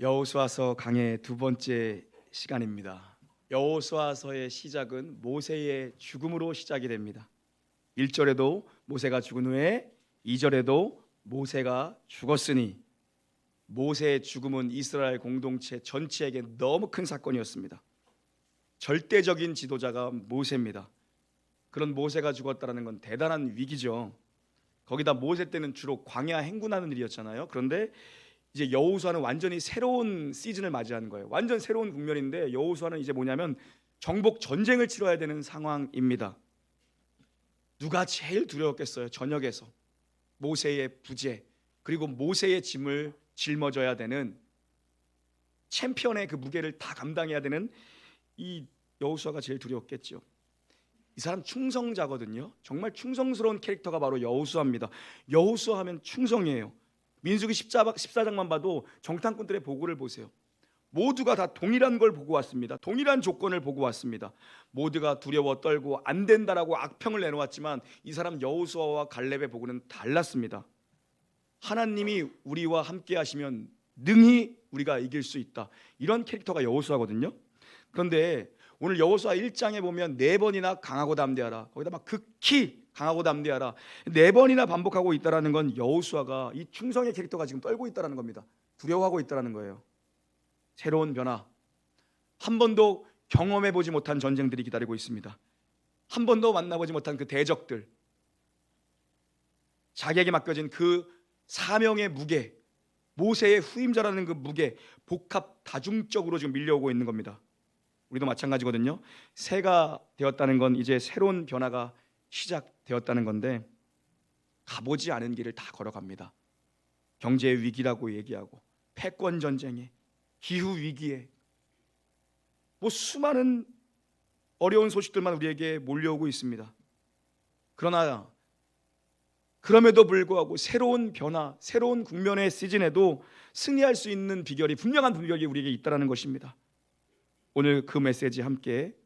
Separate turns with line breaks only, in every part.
여호수아서 강의 두 번째 시간입니다. 여호수아서의 시작은 모세의 죽음으로 시작이 됩니다. 1절에도 모세가 죽은 후에 2절에도 모세가 죽었으니 모세의 죽음은 이스라엘 공동체 전체에게 너무 큰 사건이었습니다. 절대적인 지도자가 모세입니다. 그런 모세가 죽었다는 건 대단한 위기죠. 거기다 모세 때는 주로 광야 행군하는 일이었잖아요. 그런데 이제 여호수아는 완전히 새로운 시즌을 맞이하는 거예요. 완전 새로운 국면인데 여호수아는 이제 뭐냐면 정복 전쟁을 치러야 되는 상황입니다. 누가 제일 두려웠겠어요? 전역에서 모세의 부재 그리고 모세의 짐을 짊어져야 되는 챔피언의 그 무게를 다 감당해야 되는 이 여호수아가 제일 두려웠겠죠. 이 사람 충성자거든요. 정말 충성스러운 캐릭터가 바로 여호수아입니다. 여호수아 하면 충성이에요. 민수기 14장만 봐도 정탐꾼들의 보고를 보세요. 모두가 다 동일한 걸 보고 왔습니다. 동일한 조건을 보고 왔습니다. 모두가 두려워 떨고 안 된다라고 악평을 내놓았지만 이 사람 여호수아와 갈렙의 보고는 달랐습니다. 하나님이 우리와 함께 하시면 능히 우리가 이길 수 있다. 이런 캐릭터가 여호수아거든요. 그런데 오늘 여호수아 1장에 보면 네 번이나 강하고 담대하라. 거기다 막 극히 강하고 담대하라. 네 번이나 반복하고 있다라는 건 여호수아가 이 충성의 캐릭터가 지금 떨고 있다라는 겁니다. 두려워하고 있다라는 거예요. 새로운 변화. 한 번도 경험해 보지 못한 전쟁들이 기다리고 있습니다. 한 번도 만나보지 못한 그 대적들. 자기에게 맡겨진 그 사명의 무게, 모세의 후임자라는 그 무게, 복합 다중적으로 지금 밀려오고 있는 겁니다. 우리도 마찬가지거든요. 새가 되었다는 건 이제 새로운 변화가 시작되었다는 건데 가보지 않은 길을 다 걸어갑니다. 경제 위기라고 얘기하고 패권 전쟁에 기후 위기에 뭐 수많은 어려운 소식들만 우리에게 몰려오고 있습니다. 그러나 그럼에도 불구하고 새로운 변화, 새로운 국면의 시즌에도 승리할 수 있는 비결이 분명한 비결이 우리에게 있다라는 것입니다. 오늘 그 메시지 함께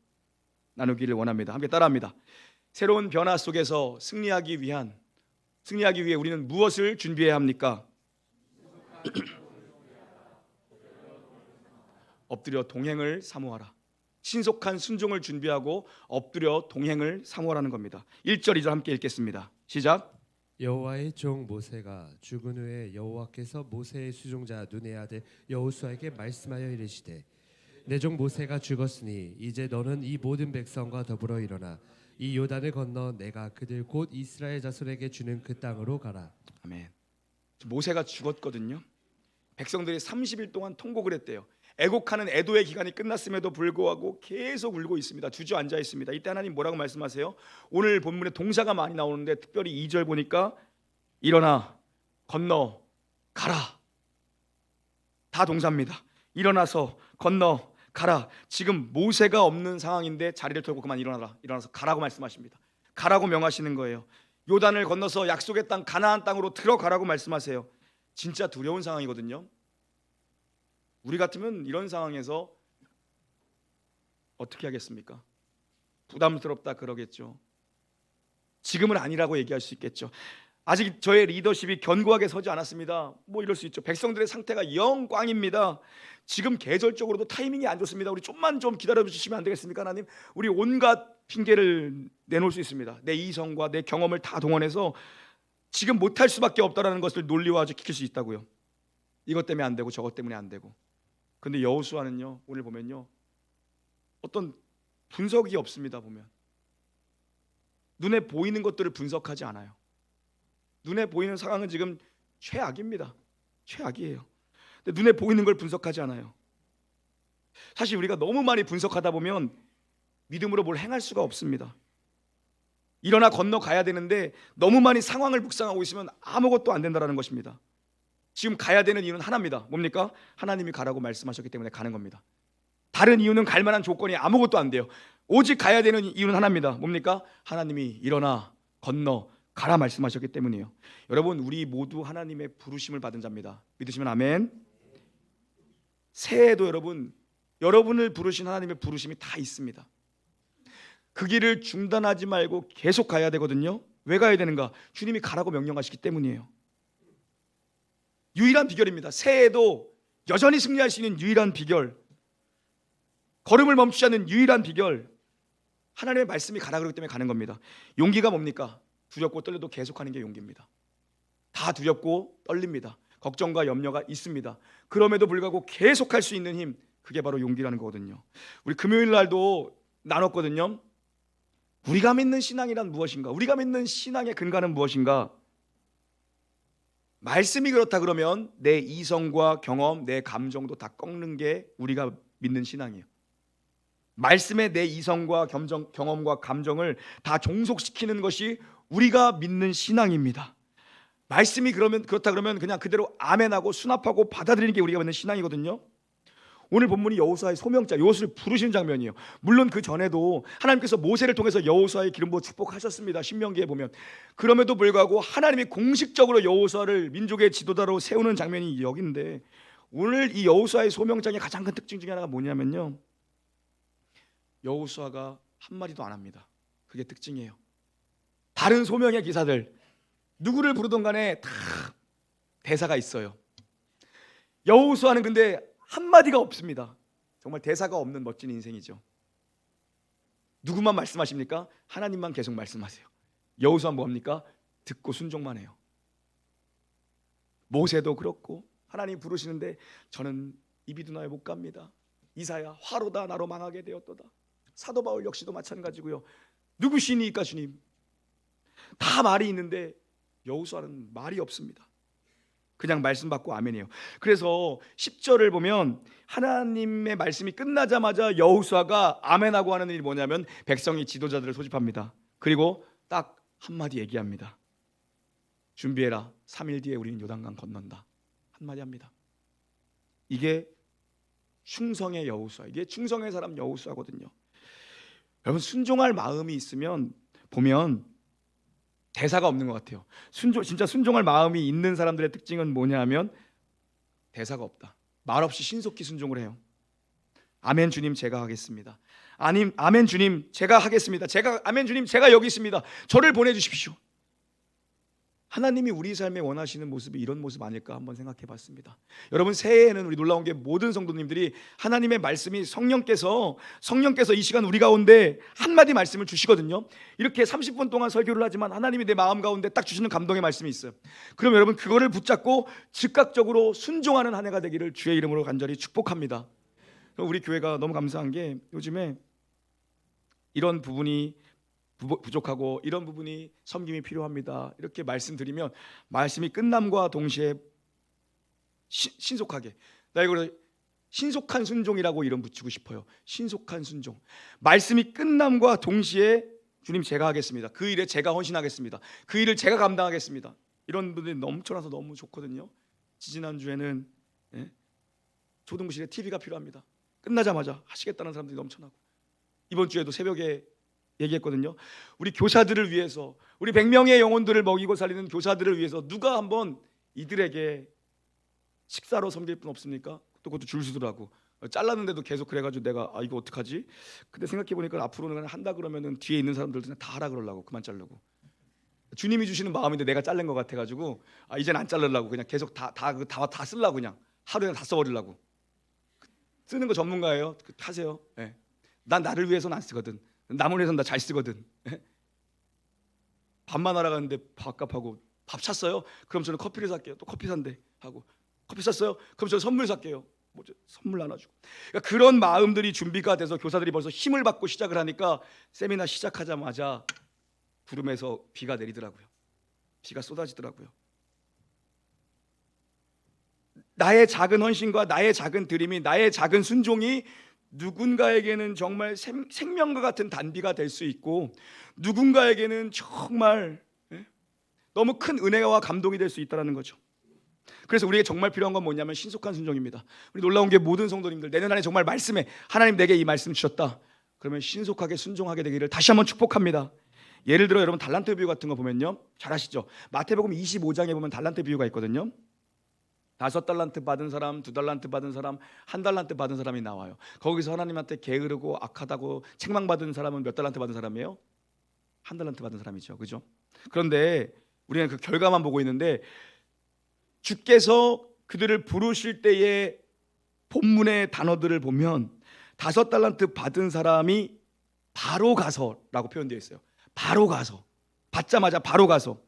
나누기를 원합니다. 함께 따라합니다. 새로운 변화 속에서 승리하기 위한 승리하기 위해 우리는 무엇을 준비해야 합니까? 엎드려 동행을 사모하라. 신속한 순종을 준비하고 엎드려 동행을 사모하라는 겁니다. 1절 2절 함께 읽겠습니다. 시작.
여호와의 종 모세가 죽은 후에 여호와께서 모세의 수종자 눈의 아들 여호수아에게 말씀하여 이르시되 내 종 모세가 죽었으니 이제 너는 이 모든 백성과 더불어 일어나 이 요단을 건너 내가 그들 곧 이스라엘 자손에게 주는 그 땅으로 가라.
아멘. 모세가 죽었거든요. 백성들이 30일 동안 통곡을 했대요. 애곡하는 애도의 기간이 끝났음에도 불구하고 계속 울고 있습니다. 주저앉아 있습니다. 이때 하나님 뭐라고 말씀하세요? 오늘 본문에 동사가 많이 나오는데 특별히 2절 보니까 일어나 건너 가라. 다 동사입니다. 일어나서 건너 가라. 지금 모세가 없는 상황인데 자리를 털고 그만 일어나라. 일어나서 가라고 말씀하십니다. 가라고 명하시는 거예요. 요단을 건너서 약속의 땅 가나안 땅으로 들어가라고 말씀하세요. 진짜 두려운 상황이거든요. 우리 같으면 이런 상황에서 어떻게 하겠습니까? 부담스럽다 그러겠죠. 지금은 아니라고 얘기할 수 있겠죠. 아직 저의 리더십이 견고하게 서지 않았습니다. 뭐 이럴 수 있죠. 백성들의 상태가 영광입니다. 지금 계절적으로도 타이밍이 안 좋습니다. 우리 좀만 좀 기다려 주시면 안 되겠습니까, 하나님? 우리 온갖 핑계를 내놓을 수 있습니다. 내 이성과 내 경험을 다 동원해서 지금 못할 수밖에 없다라는 것을 논리화 지킬 수 있다고요. 이것 때문에 안 되고 저것 때문에 안 되고. 근데 여호수아는요 오늘 보면요 어떤 분석이 없습니다 보면 눈에 보이는 것들을 분석하지 않아요. 눈에 보이는 상황은 지금 최악입니다. 최악이에요. 근데 눈에 보이는 걸 분석하지 않아요. 사실 우리가 너무 많이 분석하다 보면 믿음으로 뭘 행할 수가 없습니다. 일어나 건너 가야 되는데 너무 많이 상황을 묵상하고 있으면 아무것도 안 된다라는 것입니다. 지금 가야 되는 이유는 하나입니다. 뭡니까? 하나님이 가라고 말씀하셨기 때문에 가는 겁니다. 다른 이유는 갈 만한 조건이 아무것도 안 돼요. 오직 가야 되는 이유는 하나입니다. 뭡니까? 하나님이 일어나 건너 가라 말씀하셨기 때문이에요. 여러분 우리 모두 하나님의 부르심을 받은 자입니다. 믿으시면 아멘. 새해에도 여러분 여러분을 부르신 하나님의 부르심이 다 있습니다. 그 길을 중단하지 말고 계속 가야 되거든요. 왜 가야 되는가? 주님이 가라고 명령하시기 때문이에요. 유일한 비결입니다. 새해에도 여전히 승리할 수 있는 유일한 비결, 걸음을 멈추지 않는 유일한 비결, 하나님의 말씀이 가라 그러기 때문에 가는 겁니다. 용기가 뭡니까? 두렵고 떨려도 계속하는 게 용기입니다. 다 두렵고 떨립니다. 걱정과 염려가 있습니다. 그럼에도 불구하고 계속할 수 있는 힘, 그게 바로 용기라는 거거든요. 우리 금요일 날도 나눴거든요. 우리가 믿는 신앙이란 무엇인가? 우리가 믿는 신앙의 근간은 무엇인가? 말씀이 그렇다 그러면 내 이성과 경험, 내 감정도 다 꺾는 게 우리가 믿는 신앙이에요. 말씀에 내 이성과 겸정, 경험과 감정을 다 종속시키는 것이 우리가 믿는 신앙입니다. 말씀이 그러면 그렇다 그러면 그냥 그대로 아멘하고 수납하고 받아들이는 게 우리가 믿는 신앙이거든요. 오늘 본문이 여호수아의 소명자 여호수를 부르시는 장면이에요. 물론 그 전에도 하나님께서 모세를 통해서 여호수아의 기름 부어 축복하셨습니다. 신명기에 보면 그럼에도 불구하고 하나님이 공식적으로 여호수아를 민족의 지도자로 세우는 장면이 여기인데 오늘 이 여호수아의 소명장의 가장 큰 특징 중에 하나가 뭐냐면요. 여호수아가 한 마디도 안 합니다. 그게 특징이에요. 다른 소명의 기사들 누구를 부르던 간에 다 대사가 있어요. 여호수아는 근데 한 마디가 없습니다. 정말 대사가 없는 멋진 인생이죠. 누구만 말씀하십니까? 하나님만 계속 말씀하세요. 여호수아 뭐합니까? 듣고 순종만 해요. 모세도 그렇고 하나님 부르시는데 저는 이비두나에 못 갑니다. 이사야 화로다 나로 망하게 되었도다. 사도 바울 역시도 마찬가지고요. 누구시니까 주님? 다 말이 있는데 여호수아는 말이 없습니다. 그냥 말씀 받고 아멘이에요. 그래서 10절을 보면 하나님의 말씀이 끝나자마자 여호수아가 아멘하고 하는 일이 뭐냐면 백성이 지도자들을 소집합니다. 그리고 딱 한마디 얘기합니다. 준비해라. 3일 뒤에 우리는 요단강 건넌다. 한마디 합니다. 이게 충성의 여호수아. 이게 충성의 사람 여호수아거든요. 여러분 순종할 마음이 있으면 보면 대사가 없는 것 같아요. 순종 진짜 순종할 마음이 있는 사람들의 특징은 뭐냐면 대사가 없다. 말 없이 신속히 순종을 해요. 아멘 주님 제가 하겠습니다. 아님 아멘 주님 제가 하겠습니다. 제가 아멘 주님 제가 여기 있습니다. 저를 보내 주십시오. 하나님이 우리 삶에 원하시는 모습이 이런 모습 아닐까 한번 생각해 봤습니다. 여러분 새해에는 우리 놀라운 게 모든 성도님들이 하나님의 말씀이 성령께서 성령께서 이 시간 우리 가운데 한 마디 말씀을 주시거든요. 이렇게 30분 동안 설교를 하지만 하나님이 내 마음 가운데 딱 주시는 감동의 말씀이 있어요. 그럼 여러분 그거를 붙잡고 즉각적으로 순종하는 한 해가 되기를 주의 이름으로 간절히 축복합니다. 우리 교회가 너무 감사한 게 요즘에 이런 부분이 부- 부족하고 이런 부분이 섬김이 필요합니다. 이렇게 말씀드리면 말씀이 끝남과 동시에 시- 신속하게 나 이걸 신속한 순종이라고 이름 붙이고 싶어요. 신속한 순종. 말씀이 끝남과 동시에 주님 제가 하겠습니다. 그 일에 제가 헌신하겠습니다. 그 일을 제가 감당하겠습니다. 이런 분들이 넘쳐나서 너무 좋거든요. 지지난 주에는 예? 초등부실에 TV가 필요합니다. 끝나자마자 하시겠다는 사람들이 넘쳐나고 이번 주에도 새벽에 얘기했거든요. 우리 교사들을 위해서 우리 100명의 영혼들을 먹이고 살리는 교사들을 위해서 누가 한번 이들에게 식사로 섬길 분 없습니까? 또 그것도 줄 서더라고. 어, 잘랐는데도 계속 그래가지고 내가 아 이거 어떡하지? 근데 생각해 보니까 앞으로는 그냥 한다 그러면은 뒤에 있는 사람들도 그냥 다 하라 그러려고 그만 자르고. 주님이 주시는 마음인데 내가 자른 것 같아가지고 아 이제는 안 자르려고 그냥 계속 다다다다 다 쓰려고 그냥 하루에 다 써버리려고. 쓰는 거 전문가예요. 그 하세요. 예. 난 나를 위해서는 안 쓰거든. 남을 위해서는 나 잘 쓰거든. 예? 밥만 하러 갔는데 밥값하고 밥 샀어요? 그럼 저는 커피를 살게요. 또 커피 산대 하고 커피 샀어요? 그럼 저는 선물 살게요. 뭐죠? 선물 나눠주고. 그러니까 그런 마음들이 준비가 돼서 교사들이 벌써 힘을 받고 시작을 하니까 세미나 시작하자마자 구름에서 비가 내리더라고요. 비가 쏟아지더라고요. 나의 작은 헌신과 나의 작은 드림이 나의 작은 순종이 누군가에게는 정말 생, 생명과 같은 단비가 될 수 있고 누군가에게는 정말 예? 너무 큰 은혜와 감동이 될 수 있다는 거죠. 그래서 우리에게 정말 필요한 건 뭐냐면 신속한 순종입니다. 우리 놀라운 게 모든 성도님들 내년 안에 정말 말씀에 하나님 내게 이 말씀 주셨다. 그러면 신속하게 순종하게 되기를 다시 한번 축복합니다. 예를 들어 여러분 달란트 비유 같은 거 보면요. 잘 아시죠? 마태복음 25장에 보면 달란트 비유가 있거든요. 다섯 달란트 받은 사람, 두 달란트 받은 사람, 한 달란트 받은 사람이 나와요. 거기서 하나님한테 게으르고 악하다고 책망받은 사람은 몇 달란트 받은 사람이에요? 한 달란트 받은 사람이죠. 그죠? 그런데 우리는 그 결과만 보고 있는데 주께서 그들을 부르실 때에 본문의 단어들을 보면 다섯 달란트 받은 사람이 바로 가서라고 표현되어 있어요. 바로 가서 받자마자 바로 가서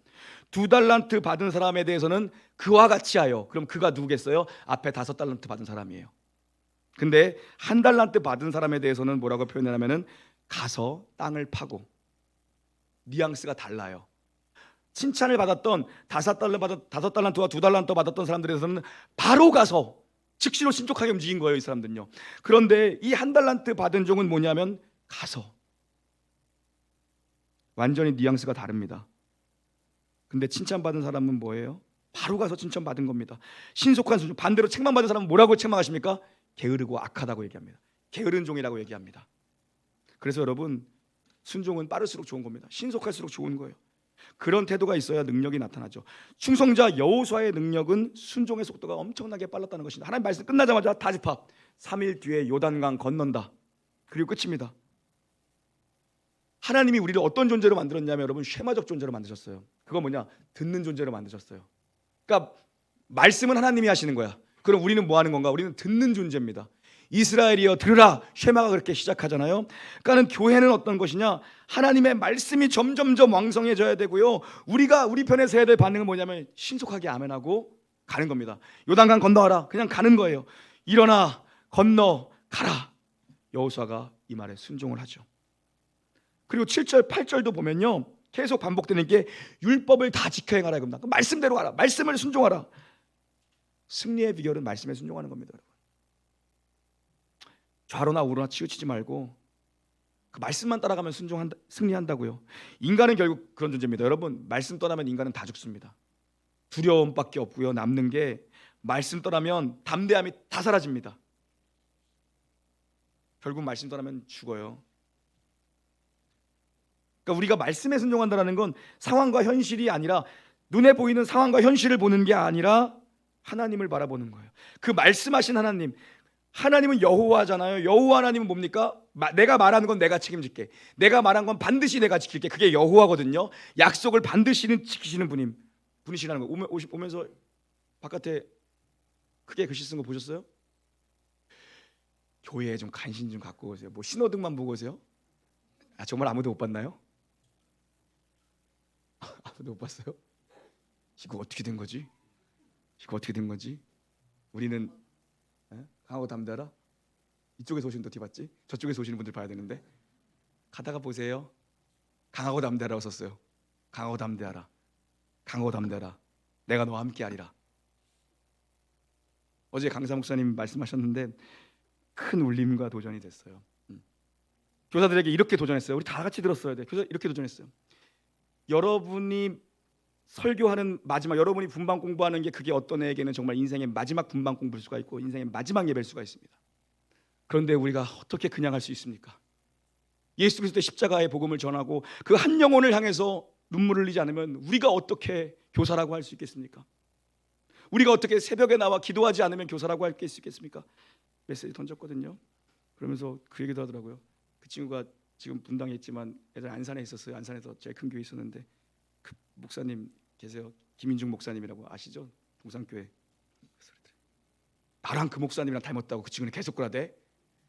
두 달란트 받은 사람에 대해서는 그와 같이 하여 그럼 그가 누구겠어요? 앞에 다섯 달란트 받은 사람이에요. 근데 한 달란트 받은 사람에 대해서는 뭐라고 표현하냐면은 가서 땅을 파고 뉘앙스가 달라요. 칭찬을 받았던 다섯 달러 받았 다섯 달란트와 두 달란트 받았던 사람들에서는 바로 가서 즉시로 신속하게 움직인 거예요, 이 사람들은요. 그런데 이 한 달란트 받은 종은 뭐냐면 가서 완전히 뉘앙스가 다릅니다. 근데 칭찬받은 사람은 뭐예요? 바로 가서 칭찬받은 겁니다. 신속한 순종. 반대로 책망 받은 사람은 뭐라고 책망하십니까? 게으르고 악하다고 얘기합니다. 게으른 종이라고 얘기합니다. 그래서 여러분 순종은 빠를수록 좋은 겁니다. 신속할수록 좋은 거예요. 그런 태도가 있어야 능력이 나타나죠. 충성자 여호수아의 능력은 순종의 속도가 엄청나게 빨랐다는 것입니다. 하나님 말씀 끝나자마자 다집합 3일 뒤에 요단강 건넌다. 그리고 끝입니다. 하나님이 우리를 어떤 존재로 만들었냐면 여러분 쉐마적 존재로 만드셨어요. 그거 뭐냐? 듣는 존재로 만드셨어요. 그러니까 말씀은 하나님이 하시는 거야. 그럼 우리는 뭐 하는 건가? 우리는 듣는 존재입니다. 이스라엘이여 들으라 쉐마가 그렇게 시작하잖아요. 그러니까는 교회는 어떤 것이냐? 하나님의 말씀이 점점점 왕성해져야 되고요. 우리가 우리 편에서 해야 될 반응은 뭐냐면 신속하게 아멘하고 가는 겁니다. 요단강 건너가라. 그냥 가는 거예요. 일어나 건너 가라. 여호수아가 이 말에 순종을 하죠. 그리고 7절, 8절도 보면요. 계속 반복되는 게 율법을 다 지켜 행하라 이겁니다. 그 말씀대로 가라. 말씀을 순종하라. 승리의 비결은 말씀에 순종하는 겁니다, 여러분. 좌로나 우로나 치우치지 말고 그 말씀만 따라가면 순종한다, 승리한다고요. 인간은 결국 그런 존재입니다. 여러분, 말씀 떠나면 인간은 다 죽습니다. 두려움밖에 없고요. 남는 게 말씀 떠나면 담대함이 다 사라집니다. 결국 말씀 떠나면 죽어요. 그러니까 우리가 말씀에 순종한다라는 건 상황과 현실이 아니라 눈에 보이는 상황과 현실을 보는 게 아니라 하나님을 바라보는 거예요. 그 말씀하신 하나님, 하나님은 여호와잖아요. 여호와 하나님은 뭡니까? 마- 내가 말하는 건 내가 책임질게. 내가 말한 건 반드시 내가 지킬게. 그게 여호와거든요. 약속을 반드시는 지키시는 분임 분이시라는 거. 오면 오시, 오면서 바깥에 크게 글씨 쓴 거 보셨어요? 교회에 좀 관심 좀 갖고 오세요. 뭐 신호등만 보고 오세요? 아 정말 아무도 못 봤나요? 아무도 못 봤어요? 이거 어떻게 된 거지? 이거 어떻게 된 거지? 우리는 에? 강하고 담대하라. 이쪽에서 오시는 도 어떻게 봤지? 저쪽에서 오시는 분들 봐야 되는데 가다가 보세요. 강하고 담대하라고 썼어요. 강하고 담대하라. 강하고 담대하라. 내가 너와 함께하리라. 어제 강사 목사님 말씀하셨는데 큰 울림과 도전이 됐어요. 음. 교사들에게 이렇게 도전했어요. 우리 다 같이 들었어야 돼. 교사 이렇게 도전했어요. 여러분이 설교하는 마지막 여러분이 분방 공부하는 게 그게 어떤 애에게는 정말 인생의 마지막 분방 공부일 수가 있고 인생의 마지막 예배일 수가 있습니다. 그런데 우리가 어떻게 그냥 할 수 있습니까? 예수 그리스도의 십자가의 복음을 전하고 그 한 영혼을 향해서 눈물을 흘리지 않으면 우리가 어떻게 교사라고 할 수 있겠습니까? 우리가 어떻게 새벽에 나와 기도하지 않으면 교사라고 할 수 있겠습니까? 메시지 던졌거든요. 그러면서 그 얘기도 하더라고요. 그 친구가 지금 있지만 예전에 안산에 있었어요. 안산에서 제일 큰 교회 있었는데 그 목사님 계세요. 김인중 목사님이라고 아시죠? 동산교회. 나랑 그 목사님이랑 닮았다고 그 친구는 계속 그러대.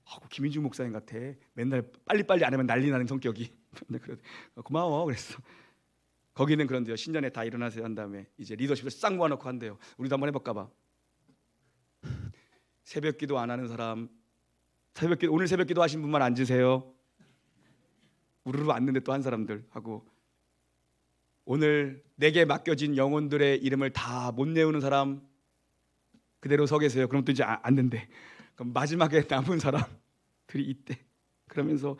아, 그 김인중 목사님 같아. 맨날 빨리빨리 안 하면 난리 나는 성격이. 근데 그래 어, 고마워 그랬어. 거기는 그런데요. 신년에 다 일어나세요 한 다음에 이제 리더십을 싹 모아놓고 한대요. 우리도 한번 해볼까 봐. 새벽기도 안 하는 사람, 새벽기 오늘 새벽기도 하신 분만 앉으세요. 우르르 앉는데 또 한 사람들 하고 오늘 내게 맡겨진 영혼들의 이름을 다 못 내우는 사람 그대로 서 계세요. 그럼 또 이제 아- 앉는데 그럼 마지막에 남은 사람들이 있대. 그러면서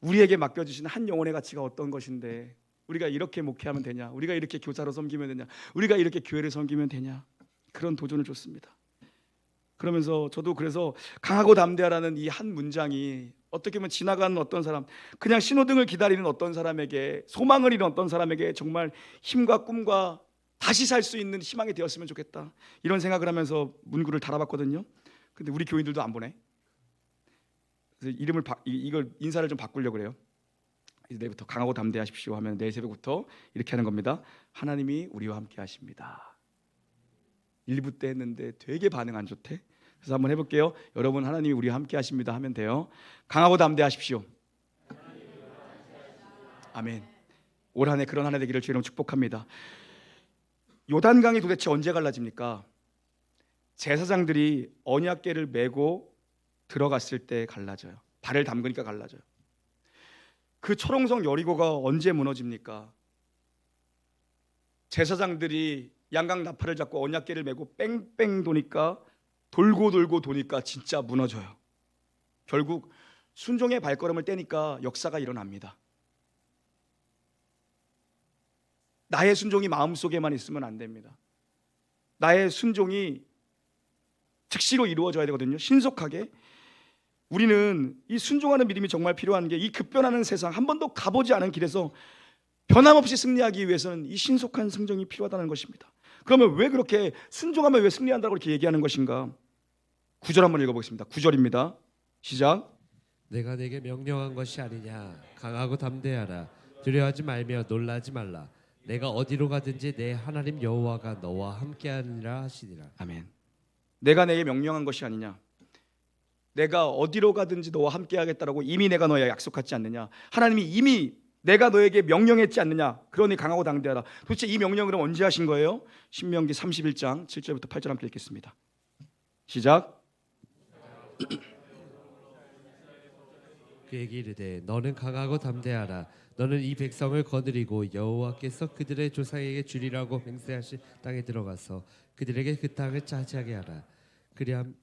우리에게 맡겨주신 한 영혼의 가치가 어떤 것인데 우리가 이렇게 목회하면 되냐? 우리가 이렇게 교사로 섬기면 되냐? 우리가 이렇게 교회를 섬기면 되냐? 그런 도전을 줬습니다. 그러면서 저도 그래서 강하고 담대하라는 이 한 문장이 어떻게 보면 지나가는 어떤 사람, 그냥 신호등을 기다리는 어떤 사람에게 소망을 잃은 어떤 사람에게 정말 힘과 꿈과 다시 살 수 있는 희망이 되었으면 좋겠다. 이런 생각을 하면서 문구를 달아봤거든요. 근데 우리 교인들도 안 보내. 그래서 이름을 바, 이- 이걸 인사를 좀 바꾸려고 그래요. 이제 내일부터 강하고 담대하십시오 하면 내일 새벽부터 이렇게 하는 겁니다. 하나님이 우리와 함께 하십니다. 일부 때 했는데 되게 반응 안 좋대. 그래서 한번 해볼게요. 여러분 하나님이 우리와 함께 하십니다 하면 돼요. 강하고 담대하십시오. 아멘. 올 한해 그런 한해 되기를 주님 축복합니다. 요단강이 도대체 언제 갈라집니까? 제사장들이 언약궤를 메고 들어갔을 때 갈라져요. 발을 담그니까 갈라져요. 그 초롱성 여리고가 언제 무너집니까? 제사장들이 양강 나팔을 잡고 언약궤를 메고 뺑뺑 도니까 돌고 돌고 도니까 진짜 무너져요. 결국 순종의 발걸음을 떼니까 역사가 일어납니다. 나의 순종이 마음속에만 있으면 안 됩니다. 나의 순종이 즉시로 이루어져야 되거든요. 신속하게. 우리는 이 순종하는 믿음이 정말 필요한 게 이 급변하는 세상 한 번도 가보지 않은 길에서 변함없이 승리하기 위해서는 이 신속한 승정이 필요하다는 것입니다. 그러면 왜 그렇게 순종하면 왜 승리한다고 이렇게 얘기하는 것인가? 구절 한번 읽어보겠습니다. 구절입니다. 시작.
내가 내게 명령한 것이 아니냐 강하고 담대하라 두려워하지 말며 놀라지 말라 내가 어디로 가든지 내 하나님 여호와가 너와 함께하니라 하시니라
아멘. 내가 내게 명령한 것이 아니냐. 내가 어디로 가든지 너와 함께 하겠다라고 이미 내가 너에게 약속하지 않느냐. 하나님이 이미 내가 너에게 명령했지 않느냐. 그러니 강하고 당대하라. 도대체 이 명령을 언제 하신 거예요? 신명기 31장 7절부터 8절 함께 읽겠습니다. 시작.
그에게 이르되 너는 강하고 담대하라 너는 이 백성을 거느리고 여호와께서 그들의 조상에게 주리라고 맹세하신 땅에 들어가서 그들에게 그 땅을 차지하게 하라 그리함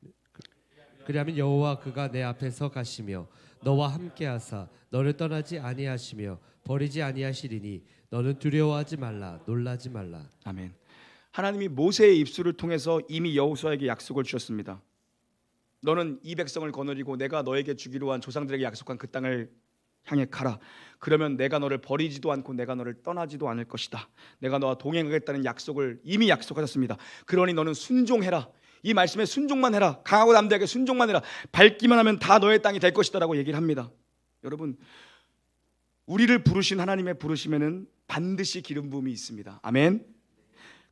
그리하면 여호와 그가 내 앞에서 가시며 너와 함께하사 너를 떠나지 아니하시며 버리지 아니하시리니 너는 두려워하지 말라 놀라지 말라
아멘. 하나님이 모세의 입술을 통해서 이미 여호수아에게 약속을 주셨습니다. 너는 이 백성을 거느리고 내가 너에게 주기로 한 조상들에게 약속한 그 땅을 향해 가라. 그러면 내가 너를 버리지도 않고 내가 너를 떠나지도 않을 것이다. 내가 너와 동행하겠다는 약속을 이미 약속하셨습니다. 그러니 너는 순종해라. 이 말씀에 순종만 해라. 강하고 담대하게 순종만 해라. 밟기만 하면 다 너의 땅이 될 것이다라고 얘기를 합니다. 여러분 우리를 부르신 하나님의 부르심에는 반드시 기름 부음이 있습니다. 아멘.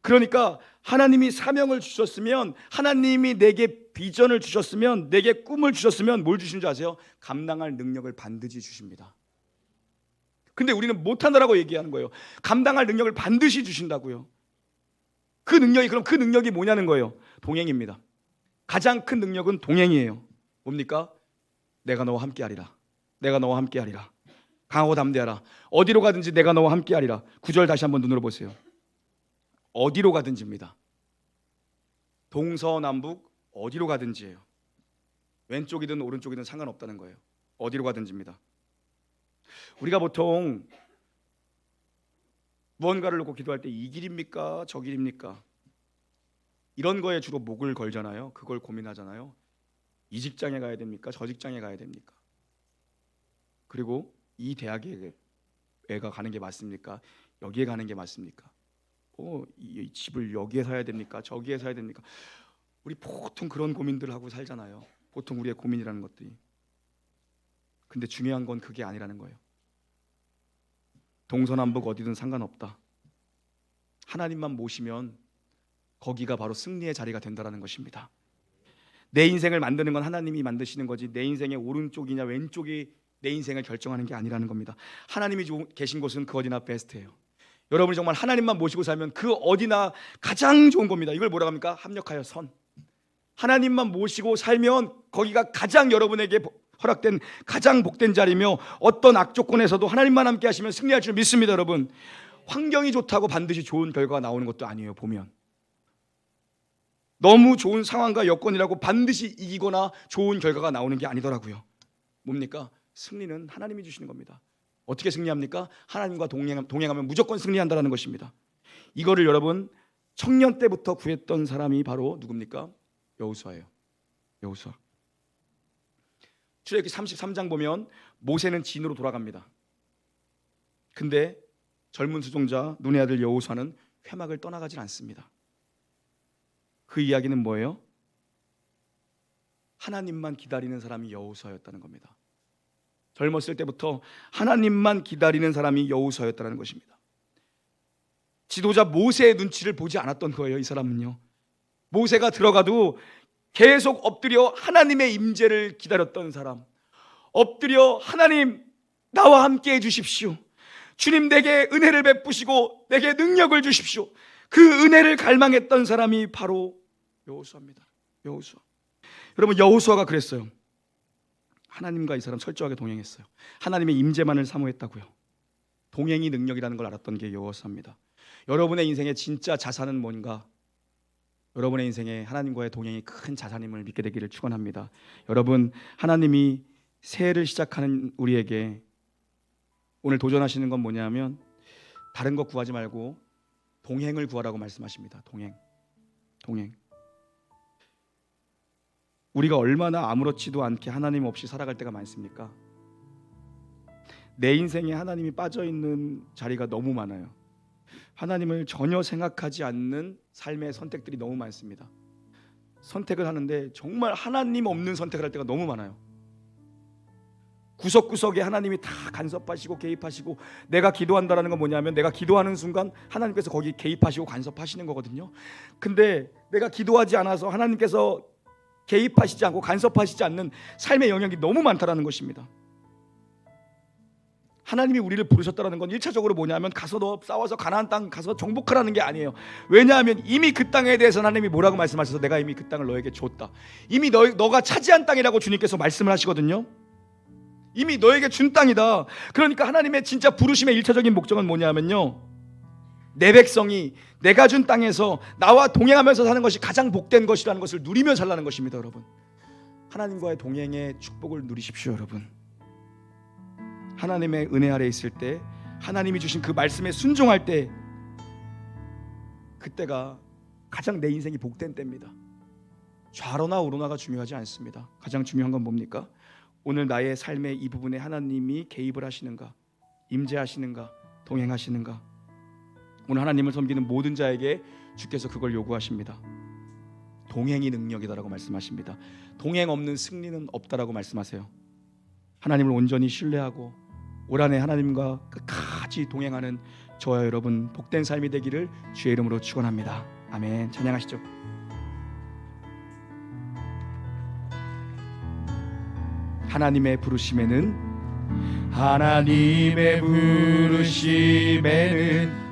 그러니까 하나님이 사명을 주셨으면 하나님이 내게 비전을 주셨으면 내게 꿈을 주셨으면 뭘 주신 줄 아세요? 감당할 능력을 반드시 주십니다. 근데 우리는 못한다라고 얘기하는 거예요. 감당할 능력을 반드시 주신다고요. 그 능력이 그럼 그 능력이 뭐냐는 거예요. 동행입니다. 가장 큰 능력은 동행이에요. 뭡니까? 내가 너와 함께하리라. 내가 너와 함께하리라. 강하고 담대하라. 어디로 가든지 내가 너와 함께하리라. 구절 다시 한번 눈으로 보세요. 어디로 가든지입니다. 동서남북 어디로 가든지예요. 왼쪽이든 오른쪽이든 상관없다는 거예요. 어디로 가든지입니다. 우리가 보통 무언가를 놓고 기도할 때 이 길입니까? 저 길입니까? 이런 거에 주로 목을 걸잖아요. 그걸 고민하잖아요. 이 직장에 가야 됩니까? 저 직장에 가야 됩니까? 그리고 이 대학에 애가 가는 게 맞습니까? 여기에 가는 게 맞습니까? 어, 이, 이 집을 여기에 사야 됩니까? 저기에 사야 됩니까? 우리 보통 그런 고민들을 하고 살잖아요. 보통 우리의 고민이라는 것들이. 근데 중요한 건 그게 아니라는 거예요. 동서남북 어디든 상관없다. 하나님만 모시면 거기가 바로 승리의 자리가 된다라는 것입니다. 내 인생을 만드는 건 하나님이 만드시는 거지 내 인생의 오른쪽이냐 왼쪽이 내 인생을 결정하는 게 아니라는 겁니다. 하나님이 조- 계신 곳은 그 어디나 베스트예요. 여러분이 정말 하나님만 모시고 살면 그 어디나 가장 좋은 겁니다. 이걸 뭐라고 합니까? 합력하여 선. 하나님만 모시고 살면 거기가 가장 여러분에게 보- 허락된 가장 복된 자리며 어떤 악조건에서도 하나님만 함께 하시면 승리할 줄 믿습니다, 여러분. 환경이 좋다고 반드시 좋은 결과가 나오는 것도 아니에요, 보면. 너무 좋은 상황과 여건이라고 반드시 이기거나 좋은 결과가 나오는 게 아니더라고요. 뭡니까? 승리는 하나님이 주시는 겁니다. 어떻게 승리합니까? 하나님과 동행, 동행하면 무조건 승리한다는 것입니다. 이거를 여러분 청년 때부터 구했던 사람이 바로 누굽니까? 여호수아예요. 여호수아. 출애굽기 33장 보면 모세는 진으로 돌아갑니다. 근데 젊은 수종자 눈의 아들 여호수아는 회막을 떠나가질 않습니다. 그 이야기는 뭐예요? 하나님만 기다리는 사람이 여호수아였다는 겁니다. 젊었을 때부터 하나님만 기다리는 사람이 여호수아였다는 것입니다. 지도자 모세의 눈치를 보지 않았던 거예요, 이 사람은요. 모세가 들어가도 계속 엎드려 하나님의 임재를 기다렸던 사람. 엎드려 하나님 나와 함께 해 주십시오. 주님 내게 은혜를 베푸시고 내게 능력을 주십시오. 그 은혜를 갈망했던 사람이 바로 여호수아입니다. 여호수아. 여러분 여호수아가 그랬어요. 하나님과 이 사람 철저하게 동행했어요. 하나님의 임재만을 사모했다고요. 동행이 능력이라는 걸 알았던 게 여호수아입니다. 여러분의 인생의 진짜 자산은 뭔가? 여러분의 인생에 하나님과의 동행이 큰 자산임을 믿게 되기를 축원합니다. 여러분 하나님이 새해를 시작하는 우리에게 오늘 도전하시는 건 뭐냐면 다른 거 구하지 말고 동행을 구하라고 말씀하십니다. 동행. 동행. 우리가 얼마나 아무렇지도 않게 하나님 없이 살아갈 때가 많습니까? 내 인생에 하나님이 빠져 있는 자리가 너무 많아요. 하나님을 전혀 생각하지 않는 삶의 선택들이 너무 많습니다. 선택을 하는데 정말 하나님 없는 선택을 할 때가 너무 많아요. 구석구석에 하나님이 다 간섭하시고 개입하시고 내가 기도한다라는 건 뭐냐면 내가 기도하는 순간 하나님께서 거기 개입하시고 간섭하시는 거거든요. 근데 내가 기도하지 않아서 하나님께서 개입하시지 않고 간섭하시지 않는 삶의 영역이 너무 많다라는 것입니다. 하나님이 우리를 부르셨다라는 건 일차적으로 뭐냐면 가서 너 싸워서 가나안 땅 가서 정복하라는 게 아니에요. 왜냐하면 이미 그 땅에 대해서 하나님이 뭐라고 말씀하셔서 내가 이미 그 땅을 너에게 줬다. 이미 너 너가 차지한 땅이라고 주님께서 말씀을 하시거든요. 이미 너에게 준 땅이다. 그러니까 하나님의 진짜 부르심의 일차적인 목적은 뭐냐면요. 내 백성이 내가 준 땅에서 나와 동행하면서 사는 것이 가장 복된 것이라는 것을 누리며 살라는 것입니다, 여러분. 하나님과의 동행의 축복을 누리십시오, 여러분. 하나님의 은혜 아래 있을 때 하나님이 주신 그 말씀에 순종할 때 그때가 가장 내 인생이 복된 때입니다. 좌로나 우로나가 중요하지 않습니다. 가장 중요한 건 뭡니까? 오늘 나의 삶의 이 부분에 하나님이 개입을 하시는가, 임재하시는가, 동행하시는가. 오늘 하나님을 섬기는 모든 자에게 주께서 그걸 요구하십니다. 동행이 능력이다라고 말씀하십니다. 동행 없는 승리는 없다라고 말씀하세요. 하나님을 온전히 신뢰하고 올 한해 하나님과 끝까지 동행하는 저와 여러분 복된 삶이 되기를 주의 이름으로 축원합니다. 아멘. 찬양하시죠. 하나님의 부르심에는 하나님의 부르심에는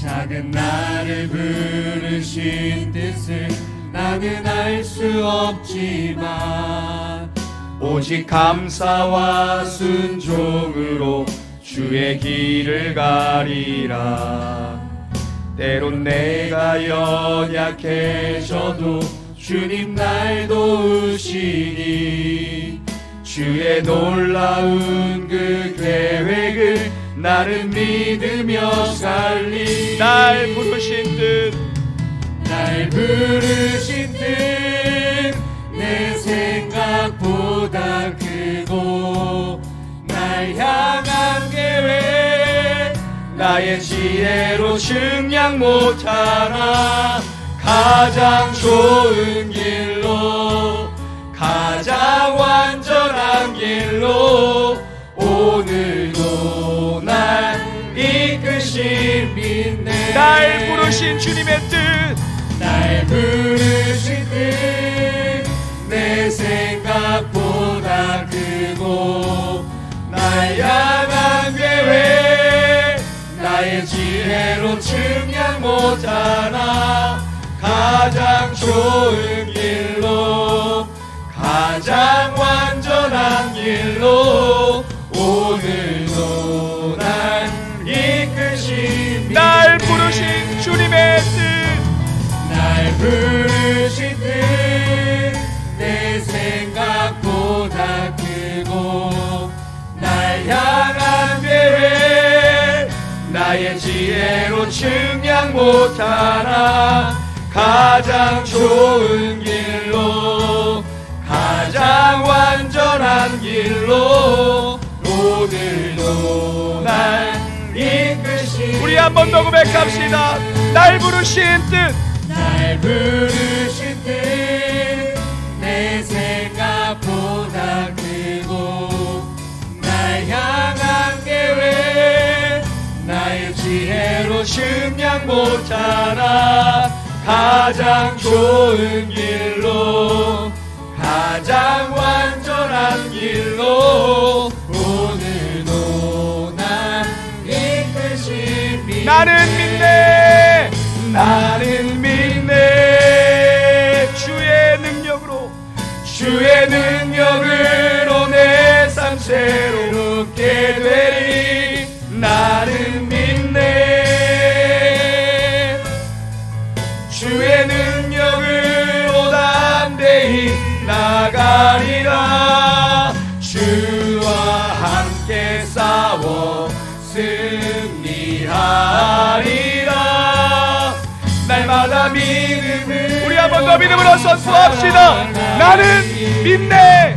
작은 나를 부르신 뜻을 나는 알 수 없지만
오직 감사와 순종으로 주의 길을 가리라. 때론 내가 연약해져도
주님 날 도우시니
주의 놀라운 그 계획을 나는 믿으며 살리. 날 부르신 듯.
날 부르신 뜻내 생각보다 크고 날 향한 계획
나의 지혜로 측량 못하나 가장 좋은 길로 가장 완전한 길로 날 부르신 주님의 뜻.
날 부르신 뜻내 생각보다 크고 날 향한 계획
나의 지혜로 측량 못하나 가장 좋은 길로 가장 완전한 길로 측량 못하나 가장 좋은 길로 가장 완전한 길로 오늘도 날 이끄시
우리 한 번 더 고백합시다. 날 부르신 뜻.
날 부르신 뜻 지혜로 심량 못하나 가장 좋은 길로 가장 완전한 길로 오늘도 날 이끄십니다
나는 믿네. 나는 믿네. 주의 능력으로
주의 능력으로 내 삶 새롭
우리 한 번 더 믿음으로 선포합시다. 나는 믿네.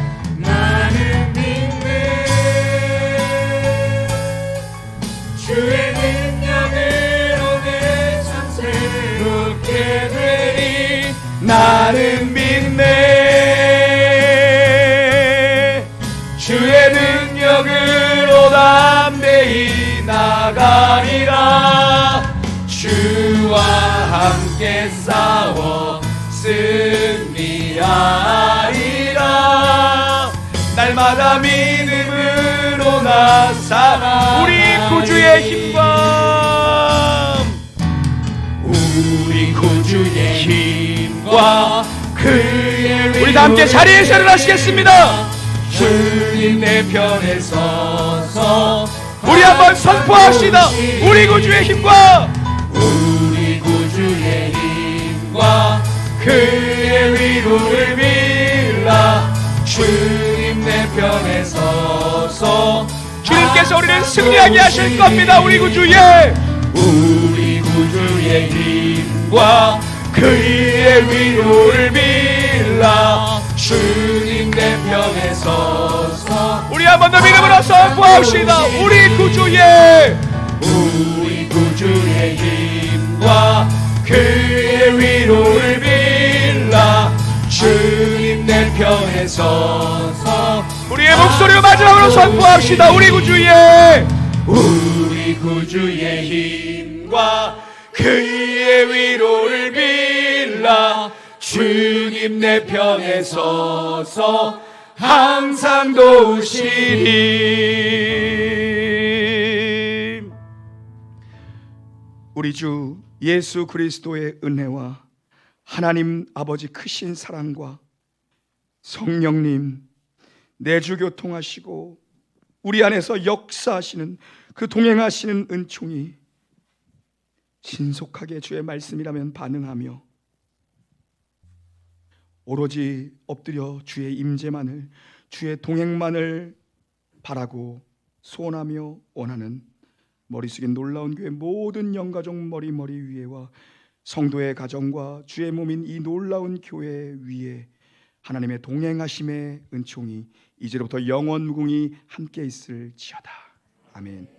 함께 싸워 승리하리라 날마다 믿음으로 나 살아
우리 구주의 힘과
우리 구주의 힘과 그의
우리 다 함께 자리에서 일어나시겠습니다.
주님 내 편에 서서
우리 한번 선포합시다. 우리 구주의 힘과
힘과 그의 위로를 빌라 주님 내 편에 서서
주님께서 우리를 승리하게 하실 겁니다. 우리 구주의
우리 구주의 힘과 그의 위로를 빌라 주님 내 편에 서서
우리 한번 더 믿음으로 선포합시다. 우리 구주의
우리 구주의 힘과 그의 위로를 빌라. 주님 내 편에 서서
우리의 목소리로 마지막으로 선포합시다. 우리 구주의
우리 구주의 힘과 그의 위로를 빌라. 주님 내 편에 서서 항상 도우시리.
우리 주 예수 그리스도의 은혜와 하나님 아버지 크신 사랑과 성령님 내주 교통하시고 우리 안에서 역사하시는 그 동행하시는 은총이 신속하게 주의 말씀이라면 반응하며 오로지 엎드려 주의 임재만을 주의 동행만을 바라고 소원하며 원하는 머리 숙인 놀라운 교회 모든 영가족 머리 머리 위에와 성도의 가정과 주의 몸인 이 놀라운 교회 위에 하나님의 동행하심의 은총이 이제로부터 영원 무궁히 함께 있을지어다. 아멘.